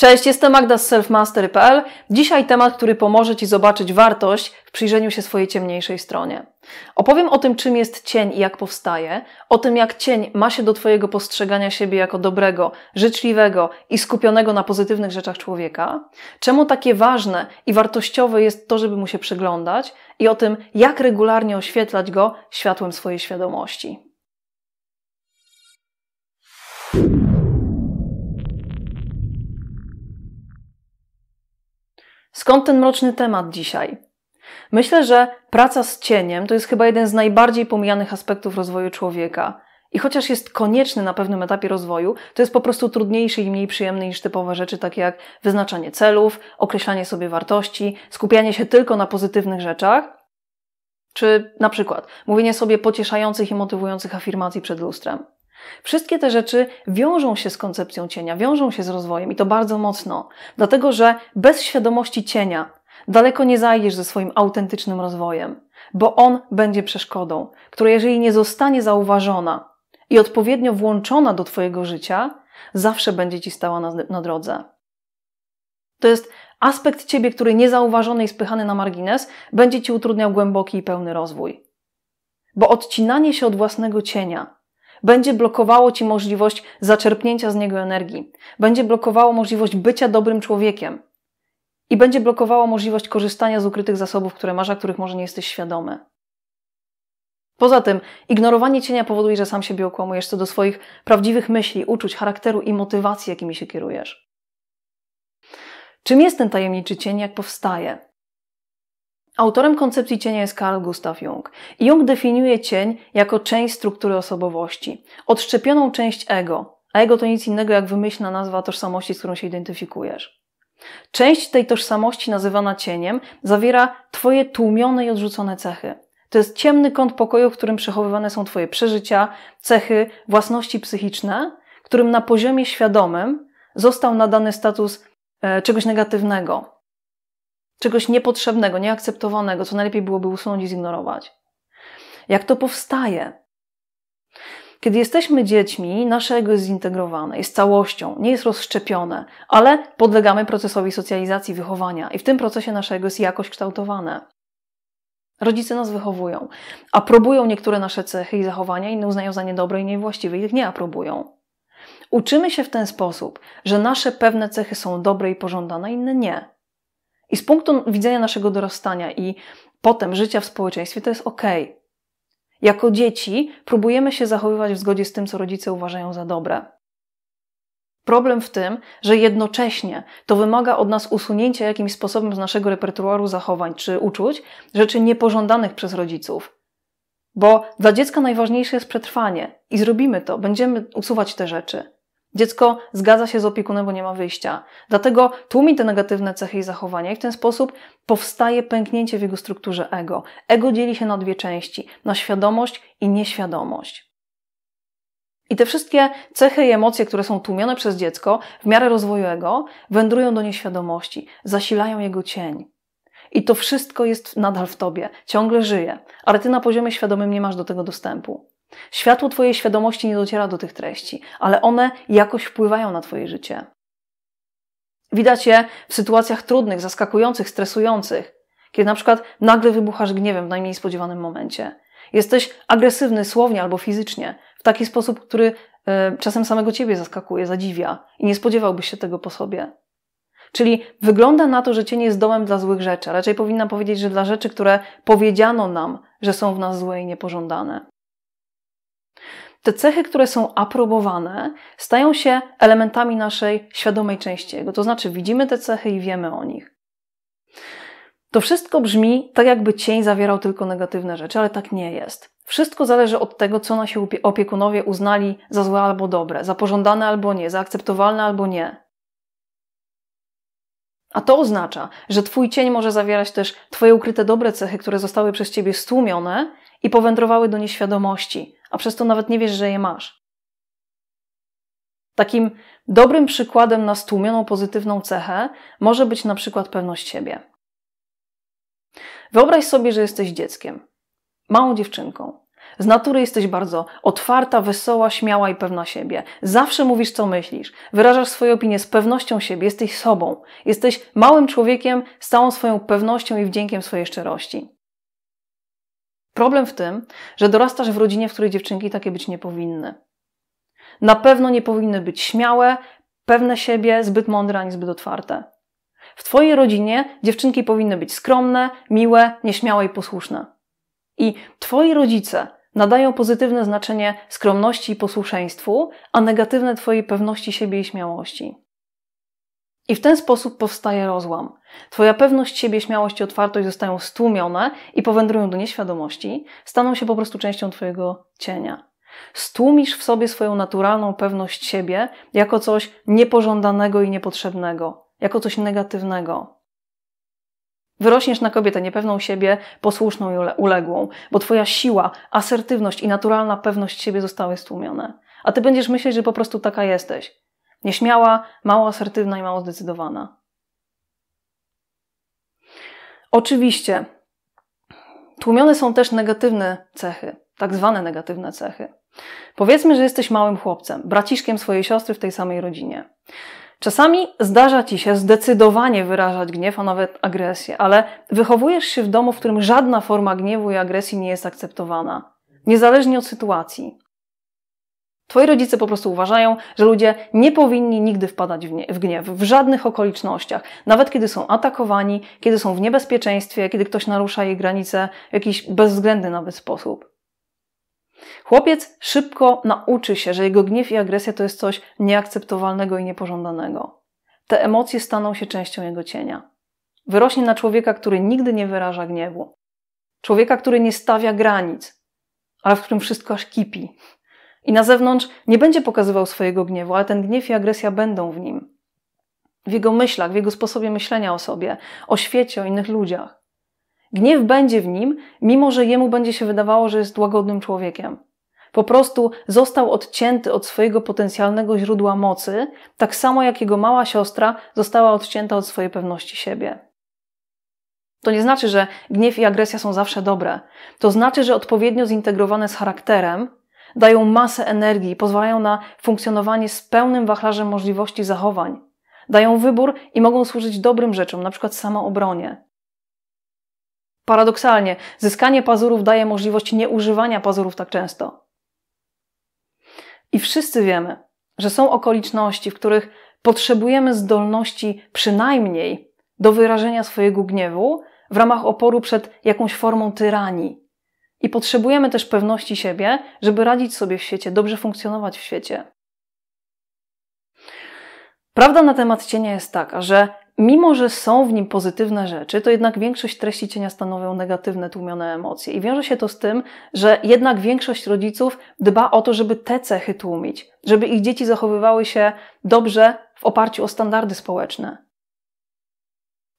Cześć, jestem Magda z selfmastery.pl. Dzisiaj temat, który pomoże Ci zobaczyć wartość w przyjrzeniu się swojej ciemniejszej stronie. Opowiem o tym, czym jest cień i jak powstaje, o tym, jak cień ma się do Twojego postrzegania siebie jako dobrego, życzliwego i skupionego na pozytywnych rzeczach człowieka, czemu takie ważne i wartościowe jest to, żeby mu się przyglądać i o tym, jak regularnie oświetlać go światłem swojej świadomości. Skąd ten mroczny temat dzisiaj? Myślę, że praca z cieniem to jest chyba jeden z najbardziej pomijanych aspektów rozwoju człowieka. I chociaż jest konieczny na pewnym etapie rozwoju, to jest po prostu trudniejszy i mniej przyjemny niż typowe rzeczy takie jak wyznaczanie celów, określanie sobie wartości, skupianie się tylko na pozytywnych rzeczach, czy na przykład mówienie sobie pocieszających i motywujących afirmacji przed lustrem. Wszystkie te rzeczy wiążą się z koncepcją cienia, wiążą się z rozwojem i to bardzo mocno, dlatego że bez świadomości cienia daleko nie zajdziesz ze swoim autentycznym rozwojem, bo on będzie przeszkodą, która jeżeli nie zostanie zauważona i odpowiednio włączona do Twojego życia, zawsze będzie Ci stała na, na drodze. To jest aspekt Ciebie, który niezauważony i spychany na margines będzie Ci utrudniał głęboki i pełny rozwój. Bo odcinanie się od własnego cienia, będzie blokowało ci możliwość zaczerpnięcia z niego energii, będzie blokowało możliwość bycia dobrym człowiekiem i będzie blokowało możliwość korzystania z ukrytych zasobów, które masz, a których może nie jesteś świadomy. Poza tym, ignorowanie cienia powoduje, że sam siebie okłamujesz co do swoich prawdziwych myśli, uczuć, charakteru i motywacji, jakimi się kierujesz. Czym jest ten tajemniczy cień, jak powstaje? Autorem koncepcji cienia jest Carl Gustav Jung. Jung definiuje cień jako część struktury osobowości, odszczepioną część ego, a ego to nic innego jak wymyślna nazwa tożsamości, z którą się identyfikujesz. Część tej tożsamości nazywana cieniem zawiera Twoje tłumione i odrzucone cechy. To jest ciemny kąt pokoju, w którym przechowywane są Twoje przeżycia, cechy, własności psychiczne, którym na poziomie świadomym został nadany status e, czegoś negatywnego, czegoś niepotrzebnego, nieakceptowanego, co najlepiej byłoby usunąć i zignorować. Jak to powstaje? Kiedy jesteśmy dziećmi, nasze ego jest zintegrowane, jest całością, nie jest rozszczepione, ale podlegamy procesowi socjalizacji, wychowania i w tym procesie nasze ego jest jakoś kształtowane. Rodzice nas wychowują, aprobują niektóre nasze cechy i zachowania, inne uznają za niedobre i niewłaściwe i ich nie aprobują. Uczymy się w ten sposób, że nasze pewne cechy są dobre i pożądane, inne nie. I z punktu widzenia naszego dorastania i potem życia w społeczeństwie to jest ok. Jako dzieci próbujemy się zachowywać w zgodzie z tym, co rodzice uważają za dobre. Problem w tym, że jednocześnie to wymaga od nas usunięcia jakimś sposobem z naszego repertuaru zachowań czy uczuć rzeczy niepożądanych przez rodziców. Bo dla dziecka najważniejsze jest przetrwanie i zrobimy to, będziemy usuwać te rzeczy. Dziecko zgadza się z opiekunem, bo nie ma wyjścia. Dlatego tłumi te negatywne cechy i zachowania i w ten sposób powstaje pęknięcie w jego strukturze ego. Ego dzieli się na dwie części: na świadomość i nieświadomość. I te wszystkie cechy i emocje, które są tłumione przez dziecko w miarę rozwoju ego, wędrują do nieświadomości, zasilają jego cień. I to wszystko jest nadal w tobie, ciągle żyje, ale ty na poziomie świadomym nie masz do tego dostępu. Światło Twojej świadomości nie dociera do tych treści, ale one jakoś wpływają na Twoje życie. Widać je w sytuacjach trudnych, zaskakujących, stresujących, kiedy na przykład nagle wybuchasz gniewem w najmniej spodziewanym momencie. Jesteś agresywny słownie albo fizycznie, w taki sposób, który y, czasem samego ciebie zaskakuje, zadziwia i nie spodziewałbyś się tego po sobie. Czyli wygląda na to, że cień jest domem dla złych rzeczy, a raczej powinna powiedzieć, że dla rzeczy, które powiedziano nam, że są w nas złe i niepożądane. Te cechy, które są aprobowane, stają się elementami naszej świadomej części jego. To znaczy, widzimy te cechy i wiemy o nich. To wszystko brzmi tak, jakby cień zawierał tylko negatywne rzeczy, ale tak nie jest. Wszystko zależy od tego, co nasi opiekunowie uznali za złe albo dobre, za pożądane albo nie, za akceptowalne albo nie. A to oznacza, że Twój cień może zawierać też Twoje ukryte dobre cechy, które zostały przez Ciebie stłumione i powędrowały do nieświadomości, a przez to nawet nie wiesz, że je masz. Takim dobrym przykładem na stłumioną pozytywną cechę może być na przykład pewność siebie. Wyobraź sobie, że jesteś dzieckiem, małą dziewczynką. Z natury jesteś bardzo otwarta, wesoła, śmiała i pewna siebie. Zawsze mówisz, co myślisz. Wyrażasz swoje opinie z pewnością siebie, jesteś sobą. Jesteś małym człowiekiem z całą swoją pewnością i wdziękiem swojej szczerości. Problem w tym, że dorastasz w rodzinie, w której dziewczynki takie być nie powinny. Na pewno nie powinny być śmiałe, pewne siebie, zbyt mądre ani zbyt otwarte. W Twojej rodzinie dziewczynki powinny być skromne, miłe, nieśmiałe i posłuszne. I Twoi rodzice nadają pozytywne znaczenie skromności i posłuszeństwu, a negatywne Twojej pewności siebie i śmiałości. I w ten sposób powstaje rozłam. Twoja pewność siebie, śmiałość i otwartość zostają stłumione i powędrują do nieświadomości, staną się po prostu częścią Twojego cienia. Stłumisz w sobie swoją naturalną pewność siebie jako coś niepożądanego i niepotrzebnego, jako coś negatywnego. Wyrośniesz na kobietę niepewną siebie, posłuszną i uległą, bo Twoja siła, asertywność i naturalna pewność siebie zostały stłumione. A Ty będziesz myśleć, że po prostu taka jesteś. Nieśmiała, mało asertywna i mało zdecydowana. Oczywiście, tłumione są też negatywne cechy, tak zwane negatywne cechy. Powiedzmy, że jesteś małym chłopcem, braciszkiem swojej siostry w tej samej rodzinie. Czasami zdarza ci się zdecydowanie wyrażać gniew, a nawet agresję, ale wychowujesz się w domu, w którym żadna forma gniewu i agresji nie jest akceptowana, niezależnie od sytuacji. Twoi rodzice po prostu uważają, że ludzie nie powinni nigdy wpadać w gniew, w żadnych okolicznościach, nawet kiedy są atakowani, kiedy są w niebezpieczeństwie, kiedy ktoś narusza jej granice w jakiś bezwzględny nawet sposób. Chłopiec szybko nauczy się, że jego gniew i agresja to jest coś nieakceptowalnego i niepożądanego. Te emocje staną się częścią jego cienia. Wyrośnie na człowieka, który nigdy nie wyraża gniewu. Człowieka, który nie stawia granic, ale w którym wszystko aż kipi. I na zewnątrz nie będzie pokazywał swojego gniewu, ale ten gniew i agresja będą w nim. W jego myślach, w jego sposobie myślenia o sobie, o świecie, o innych ludziach. Gniew będzie w nim, mimo że jemu będzie się wydawało, że jest łagodnym człowiekiem. Po prostu został odcięty od swojego potencjalnego źródła mocy, tak samo jak jego mała siostra została odcięta od swojej pewności siebie. To nie znaczy, że gniew i agresja są zawsze dobre. To znaczy, że odpowiednio zintegrowane z charakterem dają masę energii, pozwalają na funkcjonowanie z pełnym wachlarzem możliwości zachowań. Dają wybór i mogą służyć dobrym rzeczom, np. samoobronie. Paradoksalnie, zyskanie pazurów daje możliwość nieużywania pazurów tak często. I wszyscy wiemy, że są okoliczności, w których potrzebujemy zdolności przynajmniej do wyrażenia swojego gniewu w ramach oporu przed jakąś formą tyranii. I potrzebujemy też pewności siebie, żeby radzić sobie w świecie, dobrze funkcjonować w świecie. Prawda na temat cienia jest taka, że mimo że są w nim pozytywne rzeczy, to jednak większość treści cienia stanowią negatywne, tłumione emocje. I wiąże się to z tym, że jednak większość rodziców dba o to, żeby te cechy tłumić, żeby ich dzieci zachowywały się dobrze w oparciu o standardy społeczne.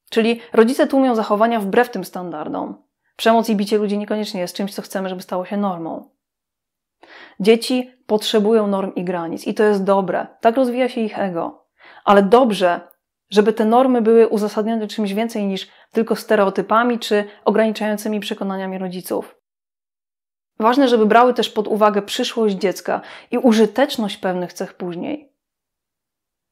Czyli rodzice tłumią zachowania wbrew tym standardom. Przemoc i bicie ludzi niekoniecznie jest czymś, co chcemy, żeby stało się normą. Dzieci potrzebują norm i granic i to jest dobre. Tak rozwija się ich ego. Ale dobrze żeby te normy były uzasadnione czymś więcej niż tylko stereotypami czy ograniczającymi przekonaniami rodziców. Ważne, żeby brały też pod uwagę przyszłość dziecka i użyteczność pewnych cech później.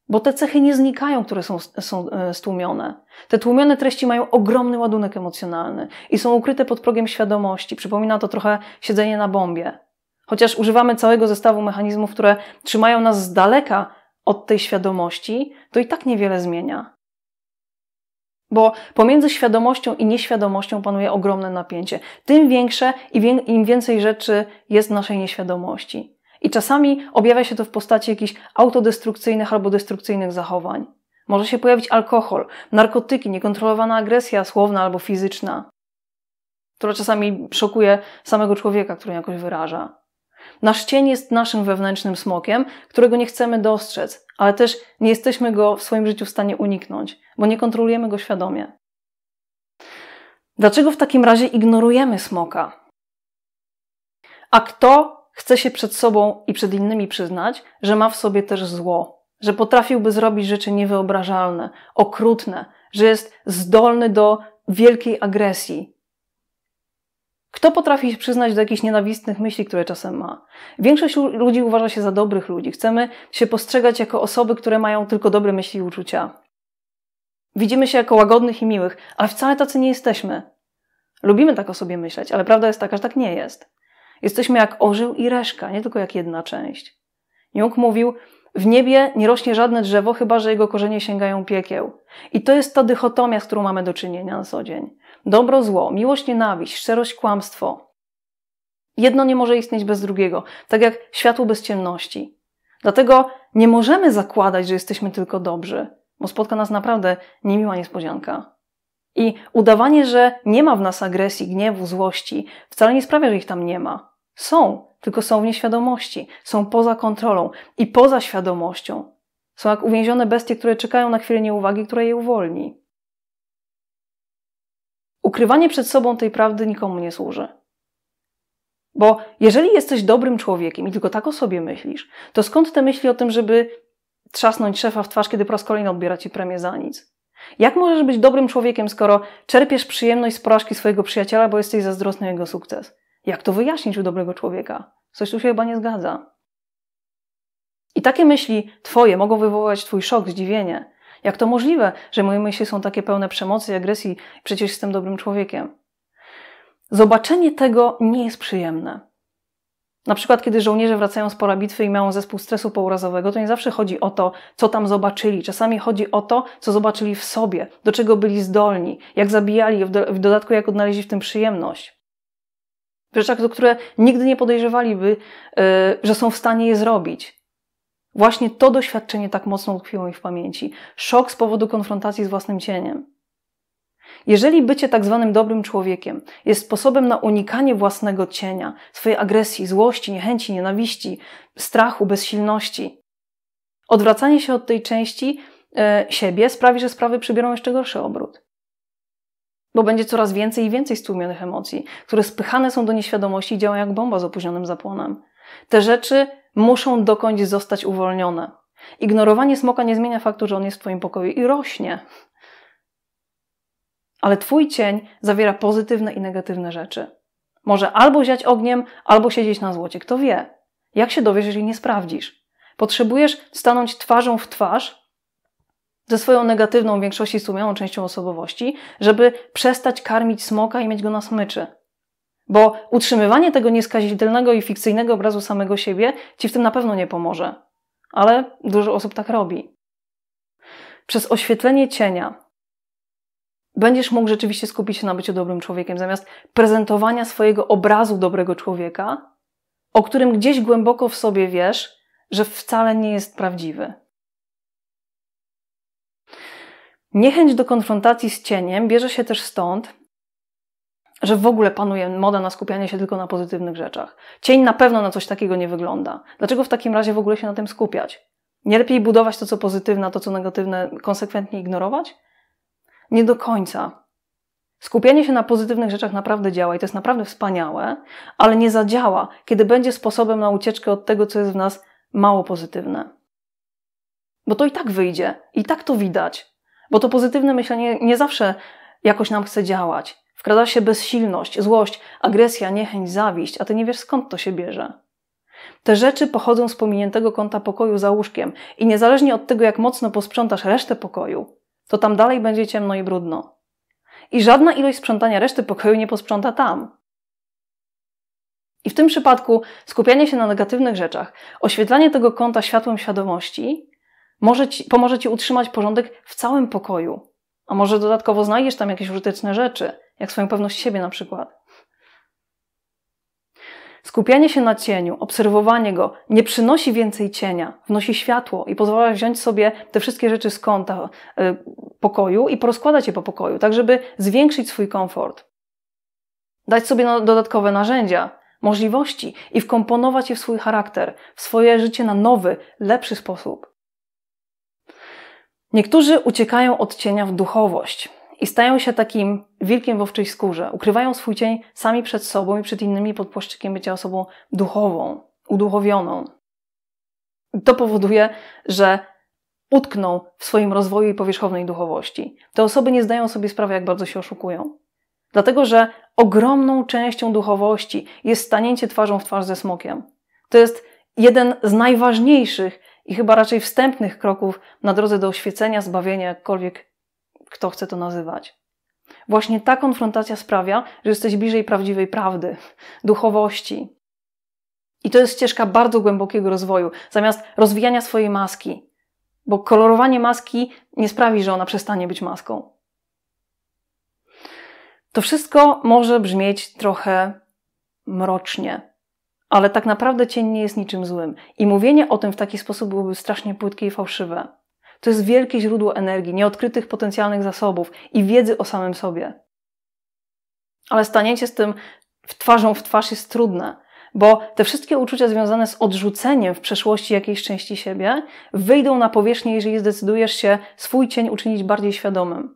Bo te cechy nie znikają, które są, są e, stłumione. Te tłumione treści mają ogromny ładunek emocjonalny i są ukryte pod progiem świadomości. Przypomina to trochę siedzenie na bombie. Chociaż używamy całego zestawu mechanizmów, które trzymają nas z daleka od tej świadomości, to i tak niewiele zmienia. Bo pomiędzy świadomością i nieświadomością panuje ogromne napięcie. Tym większe i im więcej rzeczy jest w naszej nieświadomości. I czasami objawia się to w postaci jakichś autodestrukcyjnych albo destrukcyjnych zachowań. Może się pojawić alkohol, narkotyki, niekontrolowana agresja słowna albo fizyczna, która czasami szokuje samego człowieka, który jakoś wyraża. Nasz cień jest naszym wewnętrznym smokiem, którego nie chcemy dostrzec, ale też nie jesteśmy go w swoim życiu w stanie uniknąć, bo nie kontrolujemy go świadomie. Dlaczego w takim razie ignorujemy smoka? A kto chce się przed sobą i przed innymi przyznać, że ma w sobie też zło, że potrafiłby zrobić rzeczy niewyobrażalne, okrutne, że jest zdolny do wielkiej agresji, Kto potrafi się przyznać do jakichś nienawistnych myśli, które czasem ma? Większość ludzi uważa się za dobrych ludzi. Chcemy się postrzegać jako osoby, które mają tylko dobre myśli i uczucia. Widzimy się jako łagodnych i miłych, ale wcale tacy nie jesteśmy. Lubimy tak o sobie myśleć, ale prawda jest taka, że tak nie jest. Jesteśmy jak orzeł i reszka, nie tylko jak jedna część. Jung mówił, w niebie nie rośnie żadne drzewo, chyba że jego korzenie sięgają piekieł. I to jest ta dychotomia, z którą mamy do czynienia na co dzień. Dobro, zło, miłość, nienawiść, szczerość, kłamstwo. Jedno nie może istnieć bez drugiego, tak jak światło bez ciemności. Dlatego nie możemy zakładać, że jesteśmy tylko dobrzy, bo spotka nas naprawdę niemiła niespodzianka. I udawanie, że nie ma w nas agresji, gniewu, złości, wcale nie sprawia, że ich tam nie ma. Są, tylko są w nieświadomości, są poza kontrolą i poza świadomością. Są jak uwięzione bestie, które czekają na chwilę nieuwagi, która je uwolni. Ukrywanie przed sobą tej prawdy nikomu nie służy. Bo jeżeli jesteś dobrym człowiekiem i tylko tak o sobie myślisz, to skąd te myśli o tym, żeby trzasnąć szefa w twarz, kiedy po raz kolejny odbiera ci premię za nic? Jak możesz być dobrym człowiekiem, skoro czerpiesz przyjemność z porażki swojego przyjaciela, bo jesteś zazdrosny o jego sukces? Jak to wyjaśnić u dobrego człowieka? Coś tu się chyba nie zgadza. I takie myśli twoje mogą wywołać twój szok, zdziwienie. Jak to możliwe, że moje myśli są takie pełne przemocy i agresji, przecież jestem dobrym człowiekiem? Zobaczenie tego nie jest przyjemne. Na przykład, kiedy żołnierze wracają z pola bitwy i mają zespół stresu pourazowego, to nie zawsze chodzi o to, co tam zobaczyli. Czasami chodzi o to, co zobaczyli w sobie, do czego byli zdolni, jak zabijali, w dodatku jak odnaleźli w tym przyjemność. W rzeczach, które nigdy nie podejrzewaliby, yy, że są w stanie je zrobić. Właśnie to doświadczenie tak mocno utkwiło mi w pamięci. Szok z powodu konfrontacji z własnym cieniem. Jeżeli bycie tak zwanym dobrym człowiekiem jest sposobem na unikanie własnego cienia, swojej agresji, złości, niechęci, nienawiści, strachu, bezsilności, odwracanie się od tej części e, siebie sprawi, że sprawy przybiorą jeszcze gorszy obrót. Bo będzie coraz więcej i więcej stłumionych emocji, które spychane są do nieświadomości i działają jak bomba z opóźnionym zapłonem. Te rzeczy muszą dokądś zostać uwolnione. Ignorowanie smoka nie zmienia faktu, że on jest w Twoim pokoju i rośnie. Ale Twój cień zawiera pozytywne i negatywne rzeczy. Może albo ziać ogniem, albo siedzieć na złocie. Kto wie? Jak się dowiesz, jeżeli nie sprawdzisz? Potrzebujesz stanąć twarzą w twarz ze swoją negatywną, w większości stłumioną częścią osobowości, żeby przestać karmić smoka i mieć go na smyczy. Bo utrzymywanie tego nieskazitelnego i fikcyjnego obrazu samego siebie ci w tym na pewno nie pomoże. Ale dużo osób tak robi. Przez oświetlenie cienia, będziesz mógł rzeczywiście skupić się na byciu dobrym człowiekiem, zamiast prezentowania swojego obrazu dobrego człowieka, o którym gdzieś głęboko w sobie wiesz, że wcale nie jest prawdziwy. Niechęć do konfrontacji z cieniem bierze się też stąd, że w ogóle panuje moda na skupianie się tylko na pozytywnych rzeczach. Cień na pewno na coś takiego nie wygląda. Dlaczego w takim razie w ogóle się na tym skupiać? Nie lepiej budować to, co pozytywne, a to, co negatywne, konsekwentnie ignorować? Nie do końca. Skupienie się na pozytywnych rzeczach naprawdę działa i to jest naprawdę wspaniałe, ale nie zadziała, kiedy będzie sposobem na ucieczkę od tego, co jest w nas mało pozytywne. Bo to i tak wyjdzie, i tak to widać. Bo to pozytywne myślenie nie zawsze jakoś nam chce działać. Wkrada się bezsilność, złość, agresja, niechęć, zawiść, a ty nie wiesz skąd to się bierze. Te rzeczy pochodzą z pominiętego kąta pokoju za łóżkiem i niezależnie od tego, jak mocno posprzątasz resztę pokoju, to tam dalej będzie ciemno i brudno. I żadna ilość sprzątania reszty pokoju nie posprząta tam. I w tym przypadku skupianie się na negatywnych rzeczach, oświetlanie tego kąta światłem świadomości może ci, pomoże Ci utrzymać porządek w całym pokoju. A może dodatkowo znajdziesz tam jakieś użyteczne rzeczy, jak swoją pewność siebie na przykład. Skupianie się na cieniu, obserwowanie go nie przynosi więcej cienia, wnosi światło i pozwala wziąć sobie te wszystkie rzeczy z kąta y, pokoju i porozkładać je po pokoju, tak żeby zwiększyć swój komfort. Dać sobie dodatkowe narzędzia, możliwości i wkomponować je w swój charakter, w swoje życie na nowy, lepszy sposób. Niektórzy uciekają od cienia w duchowość, i stają się takim wilkiem w owczej skórze. Ukrywają swój cień sami przed sobą i przed innymi pod płaszczykiem bycia osobą duchową, uduchowioną. To powoduje, że utkną w swoim rozwoju i powierzchownej duchowości. Te osoby nie zdają sobie sprawy, jak bardzo się oszukują. Dlatego, że ogromną częścią duchowości jest stanięcie twarzą w twarz ze smokiem. To jest jeden z najważniejszych i chyba raczej wstępnych kroków na drodze do oświecenia, zbawienia, jakkolwiek kto chce to nazywać. Właśnie ta konfrontacja sprawia, że jesteś bliżej prawdziwej prawdy, duchowości. I to jest ścieżka bardzo głębokiego rozwoju, zamiast rozwijania swojej maski. Bo kolorowanie maski nie sprawi, że ona przestanie być maską. To wszystko może brzmieć trochę mrocznie, ale tak naprawdę cień nie jest niczym złym. I mówienie o tym w taki sposób byłoby strasznie płytkie i fałszywe. To jest wielkie źródło energii, nieodkrytych potencjalnych zasobów i wiedzy o samym sobie. Ale staniecie z tym w twarzą w twarz jest trudne, bo te wszystkie uczucia związane z odrzuceniem w przeszłości jakiejś części siebie wyjdą na powierzchnię, jeżeli zdecydujesz się swój cień uczynić bardziej świadomym.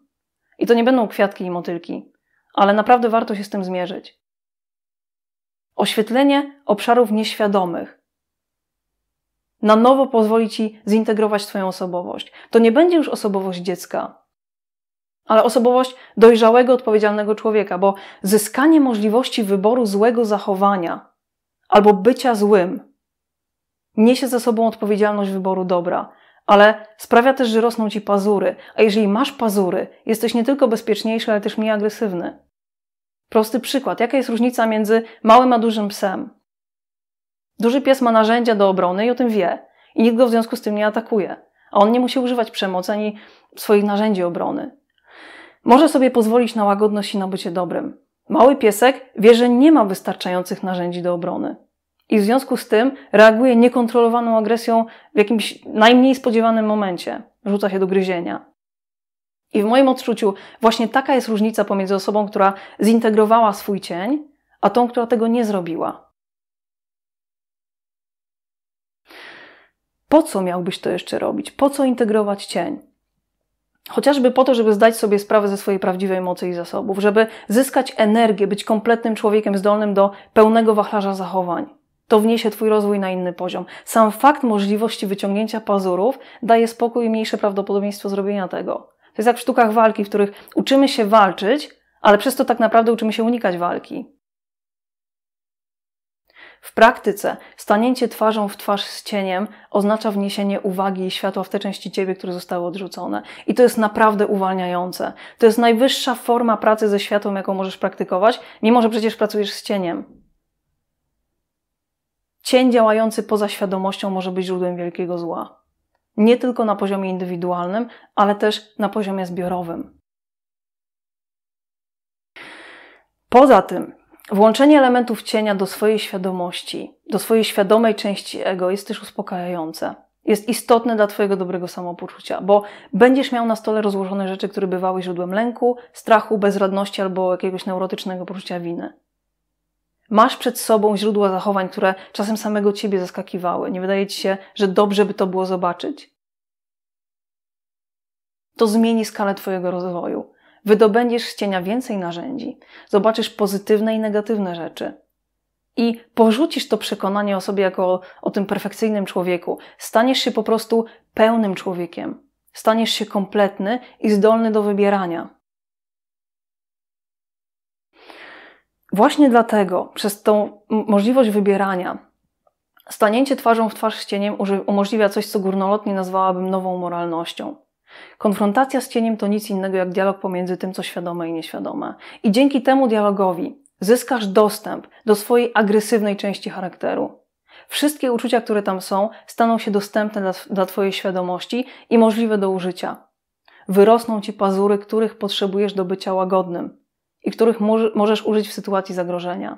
I to nie będą kwiatki i motylki, ale naprawdę warto się z tym zmierzyć. Oświetlenie obszarów nieświadomych na nowo pozwoli ci zintegrować Twoją osobowość. To nie będzie już osobowość dziecka, ale osobowość dojrzałego, odpowiedzialnego człowieka, bo zyskanie możliwości wyboru złego zachowania albo bycia złym niesie ze sobą odpowiedzialność wyboru dobra, ale sprawia też, że rosną ci pazury. A jeżeli masz pazury, jesteś nie tylko bezpieczniejszy, ale też mniej agresywny. Prosty przykład. Jaka jest różnica między małym a dużym psem? Duży pies ma narzędzia do obrony i o tym wie. I nikt go w związku z tym nie atakuje. A on nie musi używać przemocy ani swoich narzędzi obrony. Może sobie pozwolić na łagodność i na bycie dobrym. Mały piesek wie, że nie ma wystarczających narzędzi do obrony. I w związku z tym reaguje niekontrolowaną agresją w jakimś najmniej spodziewanym momencie. Rzuca się do gryzienia. I w moim odczuciu właśnie taka jest różnica pomiędzy osobą, która zintegrowała swój cień, a tą, która tego nie zrobiła. Po co miałbyś to jeszcze robić? Po co integrować cień? Chociażby po to, żeby zdać sobie sprawę ze swojej prawdziwej mocy i zasobów, żeby zyskać energię, być kompletnym człowiekiem zdolnym do pełnego wachlarza zachowań. To wniesie Twój rozwój na inny poziom. Sam fakt możliwości wyciągnięcia pazurów daje spokój i mniejsze prawdopodobieństwo zrobienia tego. To jest jak w sztukach walki, w których uczymy się walczyć, ale przez to tak naprawdę uczymy się unikać walki. W praktyce stanięcie twarzą w twarz z cieniem oznacza wniesienie uwagi i światła w te części ciebie, które zostały odrzucone. I to jest naprawdę uwalniające. To jest najwyższa forma pracy ze światłem, jaką możesz praktykować, mimo że przecież pracujesz z cieniem. Cień działający poza świadomością może być źródłem wielkiego zła. Nie tylko na poziomie indywidualnym, ale też na poziomie zbiorowym. Poza tym, Włączenie elementów cienia do swojej świadomości, do swojej świadomej części ego jest też uspokajające. Jest istotne dla Twojego dobrego samopoczucia, bo będziesz miał na stole rozłożone rzeczy, które bywały źródłem lęku, strachu, bezradności albo jakiegoś neurotycznego poczucia winy. Masz przed sobą źródła zachowań, które czasem samego Ciebie zaskakiwały. Nie wydaje Ci się, że dobrze by to było zobaczyć? To zmieni skalę Twojego rozwoju. Wydobędziesz z cienia więcej narzędzi, zobaczysz pozytywne i negatywne rzeczy. I porzucisz to przekonanie o sobie jako o, o tym perfekcyjnym człowieku. Staniesz się po prostu pełnym człowiekiem. Staniesz się kompletny i zdolny do wybierania. Właśnie dlatego, przez tą możliwość wybierania, stanięcie twarzą w twarz z cieniem umożliwia coś, co górnolotnie nazwałabym nową moralnością. Konfrontacja z cieniem to nic innego jak dialog pomiędzy tym, co świadome i nieświadome. I dzięki temu dialogowi zyskasz dostęp do swojej agresywnej części charakteru. Wszystkie uczucia, które tam są, staną się dostępne dla, dla Twojej świadomości i możliwe do użycia. Wyrosną Ci pazury, których potrzebujesz do bycia łagodnym i których możesz użyć w sytuacji zagrożenia.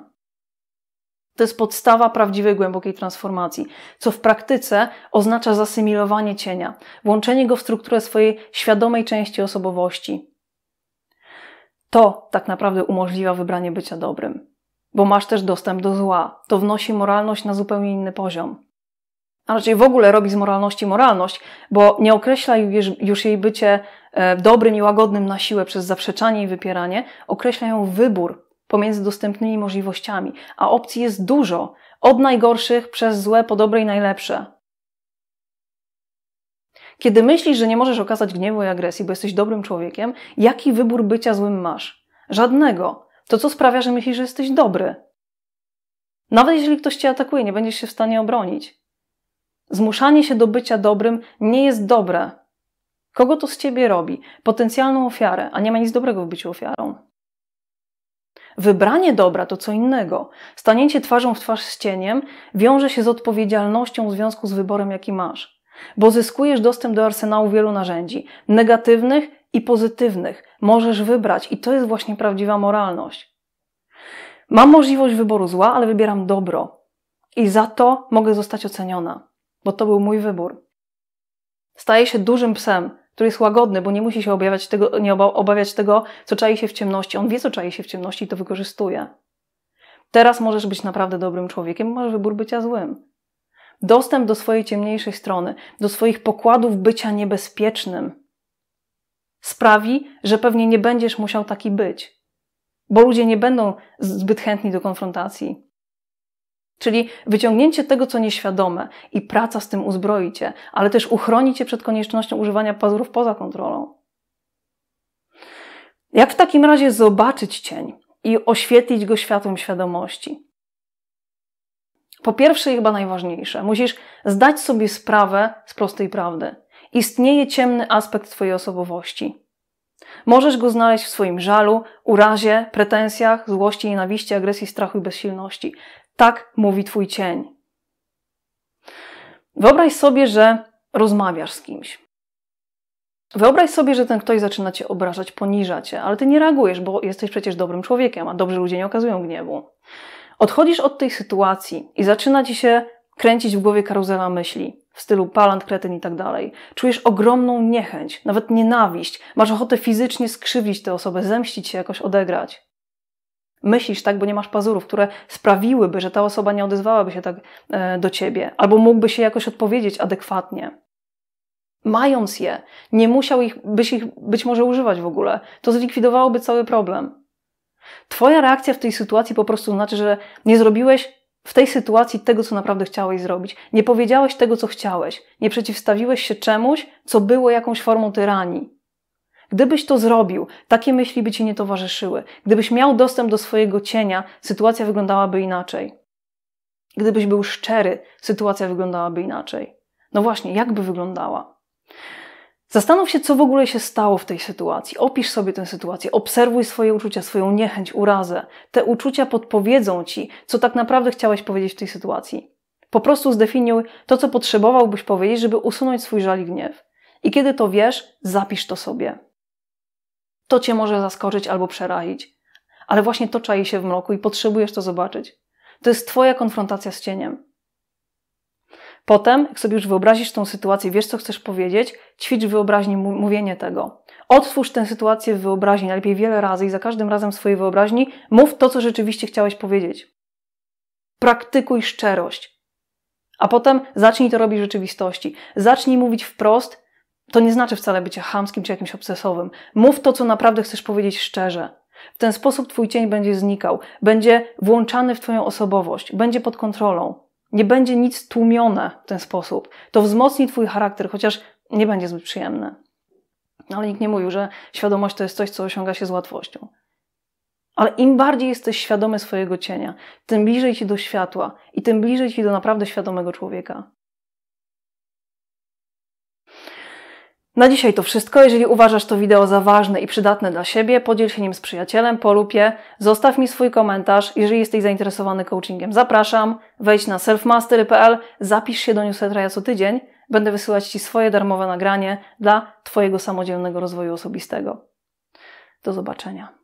To jest podstawa prawdziwej, głębokiej transformacji, co w praktyce oznacza zasymilowanie cienia, włączenie go w strukturę swojej świadomej części osobowości. To tak naprawdę umożliwia wybranie bycia dobrym, bo masz też dostęp do zła. To wnosi moralność na zupełnie inny poziom. A raczej w ogóle robi z moralności moralność, bo nie określa już jej bycie dobrym i łagodnym na siłę przez zaprzeczanie i wypieranie, określa ją wybór, pomiędzy dostępnymi możliwościami, a opcji jest dużo, od najgorszych przez złe po dobre i najlepsze. Kiedy myślisz, że nie możesz okazać gniewu i agresji, bo jesteś dobrym człowiekiem, jaki wybór bycia złym masz? Żadnego. To, co sprawia, że myślisz, że jesteś dobry. Nawet jeżeli ktoś cię atakuje, nie będziesz się w stanie obronić. Zmuszanie się do bycia dobrym nie jest dobre. Kogo to z ciebie robi? Potencjalną ofiarę, a nie ma nic dobrego w byciu ofiarą. Wybranie dobra to co innego. Stanięcie twarzą w twarz z cieniem wiąże się z odpowiedzialnością w związku z wyborem, jaki masz. Bo zyskujesz dostęp do arsenału wielu narzędzi, negatywnych i pozytywnych. Możesz wybrać i to jest właśnie prawdziwa moralność. Mam możliwość wyboru zła, ale wybieram dobro. I za to mogę zostać oceniona, bo to był mój wybór. Staję się dużym psem, który jest łagodny, bo nie musi się obawiać tego, nie obawiać tego, co czai się w ciemności. On wie, co czai się w ciemności i to wykorzystuje. Teraz możesz być naprawdę dobrym człowiekiem, masz wybór bycia złym. Dostęp do swojej ciemniejszej strony, do swoich pokładów bycia niebezpiecznym sprawi, że pewnie nie będziesz musiał taki być, bo ludzie nie będą zbyt chętni do konfrontacji. Czyli wyciągnięcie tego, co nieświadome i praca z tym uzbroi cię, ale też uchroni cię przed koniecznością używania pazurów poza kontrolą. Jak w takim razie zobaczyć cień i oświetlić go światłem świadomości? Po pierwsze, chyba najważniejsze, musisz zdać sobie sprawę z prostej prawdy. Istnieje ciemny aspekt Twojej osobowości. Możesz go znaleźć w swoim żalu, urazie, pretensjach, złości, nienawiści, agresji, strachu i bezsilności. Tak mówi Twój cień. Wyobraź sobie, że rozmawiasz z kimś. Wyobraź sobie, że ten ktoś zaczyna cię obrażać, poniża cię, ale ty nie reagujesz, bo jesteś przecież dobrym człowiekiem, a dobrzy ludzie nie okazują gniewu. Odchodzisz od tej sytuacji i zaczyna ci się kręcić w głowie karuzela myśli w stylu palant, kretyn i tak dalej. Czujesz ogromną niechęć, nawet nienawiść. Masz ochotę fizycznie skrzywdzić tę osobę, zemścić się, jakoś odegrać. Myślisz tak, bo nie masz pazurów, które sprawiłyby, że ta osoba nie odezwałaby się tak e, do ciebie, albo mógłby się jakoś odpowiedzieć adekwatnie. Mając je, nie musiał ich, byś ich być może używać w ogóle. To zlikwidowałoby cały problem. Twoja reakcja w tej sytuacji po prostu znaczy, że nie zrobiłeś w tej sytuacji tego, co naprawdę chciałeś zrobić. Nie powiedziałeś tego, co chciałeś. Nie przeciwstawiłeś się czemuś, co było jakąś formą tyranii. Gdybyś to zrobił, takie myśli by ci nie towarzyszyły. Gdybyś miał dostęp do swojego cienia, sytuacja wyglądałaby inaczej. Gdybyś był szczery, sytuacja wyglądałaby inaczej. No właśnie, jak by wyglądała? Zastanów się, co w ogóle się stało w tej sytuacji. Opisz sobie tę sytuację, obserwuj swoje uczucia, swoją niechęć, urazę. Te uczucia podpowiedzą ci, co tak naprawdę chciałeś powiedzieć w tej sytuacji. Po prostu zdefiniuj to, co potrzebowałbyś powiedzieć, żeby usunąć swój żal i gniew. I kiedy to wiesz, zapisz to sobie. To cię może zaskoczyć albo przerazić. Ale właśnie to czai się w mroku i potrzebujesz to zobaczyć. To jest Twoja konfrontacja z cieniem. Potem, jak sobie już wyobrazisz tą sytuację, wiesz, co chcesz powiedzieć, ćwicz wyobraźni mówienie tego. Otwórz tę sytuację w wyobraźni, najlepiej wiele razy i za każdym razem w swojej wyobraźni mów to, co rzeczywiście chciałeś powiedzieć. Praktykuj szczerość. A potem zacznij to robić w rzeczywistości. Zacznij mówić wprost. To nie znaczy wcale bycia chamskim czy jakimś obsesowym. Mów to, co naprawdę chcesz powiedzieć szczerze. W ten sposób Twój cień będzie znikał, będzie włączany w Twoją osobowość, będzie pod kontrolą nie będzie nic tłumione w ten sposób. To wzmocni Twój charakter, chociaż nie będzie zbyt przyjemne. Ale nikt nie mówił, że świadomość to jest coś, co osiąga się z łatwością. Ale im bardziej jesteś świadomy swojego cienia, tym bliżej ci do światła i tym bliżej ci do naprawdę świadomego człowieka. Na dzisiaj to wszystko. Jeżeli uważasz to wideo za ważne i przydatne dla siebie, podziel się nim z przyjacielem, polub je, zostaw mi swój komentarz. Jeżeli jesteś zainteresowany coachingiem, zapraszam. Wejdź na selfmastery.pl, zapisz się do newslettera co tydzień. Będę wysyłać Ci swoje darmowe nagranie dla Twojego samodzielnego rozwoju osobistego. Do zobaczenia.